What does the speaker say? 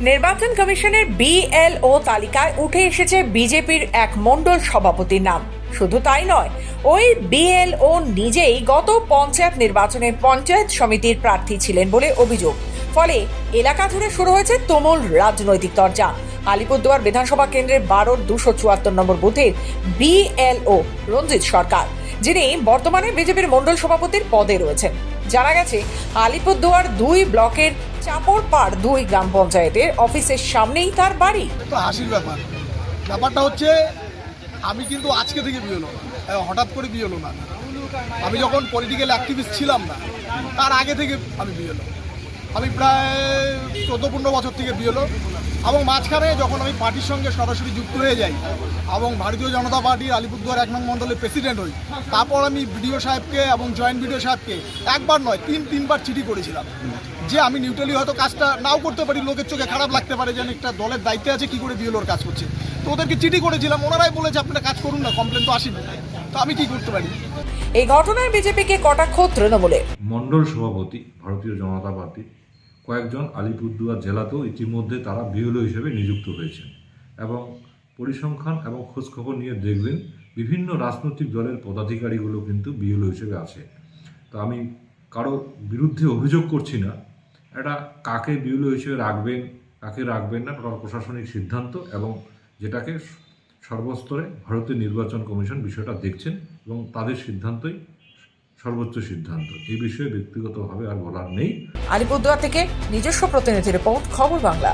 নির্বাচন কমিশনের বিএলও তালিকায় উঠে এসেছে বিজেপির এক মণ্ডল সভাপতির নাম। শুধু তাই নয়, ওই বিএলও নিজেই গত পঞ্চায়েত নির্বাচনের পঞ্চায়েত সমিতির প্রার্থী ছিলেন বলে অভিযোগ। ফলে এলাকা জুড়ে শুরু হয়েছে তুমুল রাজনৈতিক চর্চা আলিপুরদুয়ার বিধানসভা কেন্দ্রের বারোর দুশো চুয়াত্তর নম্বর বুথের বিএলও রঞ্জিত সরকার, যিনি বর্তমানে বিজেপির মণ্ডল সভাপতির পদে রয়েছেন। জানা গেছে, আলিপুরদুয়ার দুই ব্লকের চাপড়পাড় দুই গ্রাম পঞ্চায়েতের অফিসের সামনেই তার বাড়ি। তো হাসির ব্যাপার। ব্যাপারটা হচ্ছে, আমি কিন্তু আজকে থেকে বিয়ে হলো হঠাৎ করে বিয়ে হলো না। আমি যখন পলিটিক্যাল অ্যাক্টিভিস্ট ছিলাম না, তার আগে থেকে আমি বিয়ে হলো আমি প্রায় চোদ্দ পনেরো বছর থেকে বিয়ে হলো। এবং মাঝখানে যখন আমি পার্টির সঙ্গে সরাসরি যুক্ত হয়ে যাই এবং ভারতীয় জনতা পার্টির আলিপুরদুয়ার এক নং মণ্ডলের প্রেসিডেন্ট হই তারপর আমি বিডিও সাহেবকে এবং জয়েন্ট বিডিও সাহেবকে একবার নয় তিন তিনবার চিঠি করেছিলাম যে আমি নিউট্রালি হয়তো কাজটা নাও করতে পারি লোকের চোখে খারাপ লাগতে পারে যেন একটা দলের দায়িত্বে আছে কি করে বিএলওর কাজ করছে। তো ওদেরকে চিঠি করেছিলাম ওনারাই বলেছে আপনারা কাজ করুন না কমপ্লেন তো আসেনি। তো আমি কি করতে পারি? এই ঘটনায় বিজেপিকে কটাক্ষ তৃণমূলের মণ্ডল সভাপতি ভারতীয় জনতা পার্টি কয়েকজন আলিপুরদুয়ার জেলাতেও ইতিমধ্যে তারা বিএলও হিসেবে নিযুক্ত হয়েছেন। এবং পরিসংখ্যান এবং খোঁজখবর নিয়ে দেখবেন বিভিন্ন রাজনৈতিক দলের পদাধিকারীগুলো কিন্তু বিএলও হিসেবে আছে। তো আমি কারোর বিরুদ্ধে অভিযোগ করছি না। এটা কাকে বিএলও হিসেবে রাখবেন, কাকে রাখবেন না প্রশাসনিক সিদ্ধান্ত এবং যেটাকে সর্বস্তরে ভারতীয় নির্বাচন কমিশন বিষয়টা দেখছেন এবং তাদের সিদ্ধান্তই সর্বোচ্চ সিদ্ধান্ত। এই বিষয়ে ব্যক্তিগতভাবে আর বলার নেই। আলিপুরদুয়ার থেকে নিজস্ব প্রতিনিধি রিপোর্ট, খবর বাংলা।